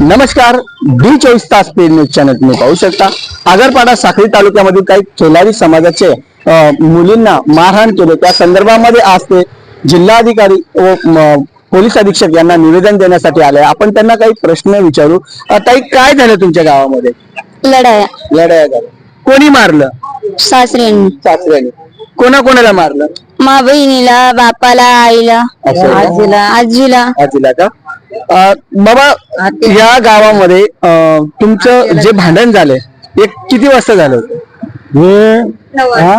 नमस्कार डी चोवीस तास पेड न्यूज चॅनल तुम्ही पाहू शकता. आगरपाडा साखळी तालुक्यामधील काही खेळाडी समाजाचे मुलींना मारहाण केले. त्या संदर्भामध्ये आज ते जिल्हाधिकारी व पोलीस अधीक्षक यांना निवेदन देण्यासाठी आले आपण त्यांना काही प्रश्न विचारू. ताई काय झालं तुमच्या गावामध्ये? लढाया. लढाया झाल्या. कोणी मारलं? सासऱ्यांनी. सासऱ्याने. कोणा कोणाला मारलं? मा बहिणीला बापाला आईला असं आहे का? आजीला. आजीला. आजीला का? बाबा या गावामध्ये तुमचं जे भांडण झाले एक किती वाजता झालं होतं? हे हा?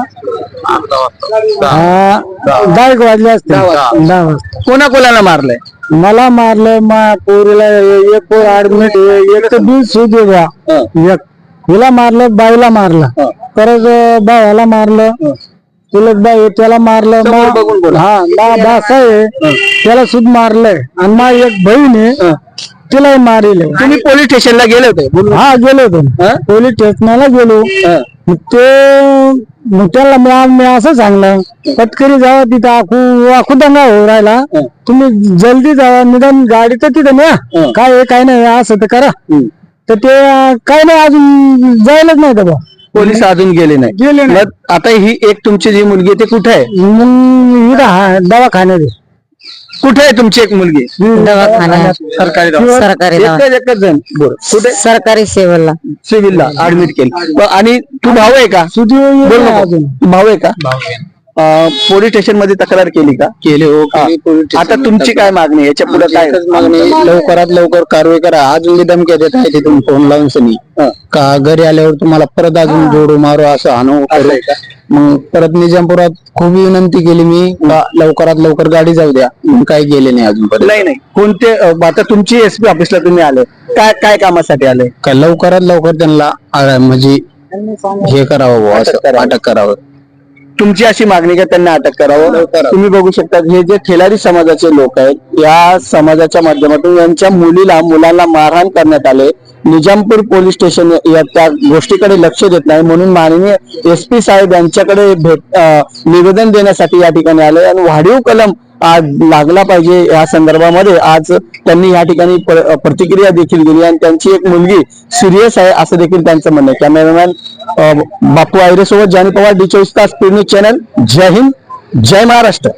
हा, दहा एक वाजले असते दहा वाजता. कोणा कोणाला मारलंय? मला मारलं मा पोरीला एक पोर ऍडमिट एक तर बी. सुध द्या एक. हिला मारलं बाईला मारलं. परत भावाला मारलं. चुलत बाई त्याला मारलं बोला. हा भासा आहे त्याला सुद्धा मारलंय. आणि मा एक बहीण आहे तिलाही मारिले. तुम्ही पोलीस स्टेशनला गेले होते. हा गेलो होतो? पोलीस स्टेशनला गेलो. मग ते मग त्याला मी मी असं सांगलं पटकरी जावा तिथं आखू आखू दंगा हो राहिला. तुम्ही जल्दी जावा निदान गाडी तर तिथं न्या. काय आहे, काय नाही असं तर करा. तर ते अं, काय नाही अजून जायलाच नाही बा पोलीस अजून गेले नाही. गेले नाही. मग आता ही एक तुमची जी मुलगी आहे, ती कुठे आहे? मग इथं हा दवाखान्यात आहे. कुठे आहे तुमची एक मुलगी? दवाखान्यात सरकारी. सरकारी एकच एकच जण. बोल कुठे? सरकारी सेवेला सिव्हिलला ऍडमिट केलं. ब- आणि तू भाऊ आहे का? बोल नको. तू भाऊ आहे का? अं, पोलीस स्टेशनमध्ये तक्रार केली का? केली हो आता तुमची काय मागणी आहे? याच्यापुढे काय? मागणी लवकरात लवकर कारवाई करा. अजून धमक्या देत आहे तिथून फोन लावून सनी. का घरी आल्यावर तुम्हाला परत अजून जोडू मारू असं आणू करू? मग परत निजामपुरात खूप विनंती केली मी का लवकरात लवकर गाडी जाऊ द्या. काही गेले नाही अजूनपर्यंत. नाही नाही. कोणते अं, आता तुमची एसपी ऑफिसला तुम्ही आले. काय काय कामासाठी आले? का लवकरात लवकर त्यांना आ, म्हणजे हे करावं बुवा, असं अटक करावं. तुमची अशी मागणी का त्यांना अटक करावं. तुम्ही बघू शकता हे जे खेळाडी समाजाचे लोक आहेत या समाजाच्या माध्यमातून यांच्या मुलीला मुलांना मारहाण करण्यात आले. निजामपूर पोलीस स्टेशन या त्या गोष्टीकडे लक्ष देत नाही. म्हणून माननीय एस पी साहेब यांच्याकडे भेट निवेदन देण्यासाठी या ठिकाणी आले. आणि वाढीव कलम आज लागला पाहिजे या संदर्भामध्ये. आज त्यांनी या ठिकाणी प्रतिक्रिया देखील दिली आणि त्यांची एक मुलगी सिरियस आहे असं देखील त्यांचं म्हणणं आहे. कॅमेरामॅन बापू आयरे सोबत जानी पवार डी चोवीस तास पूर्ण चॅनल जय हिंद जय महाराष्ट्र.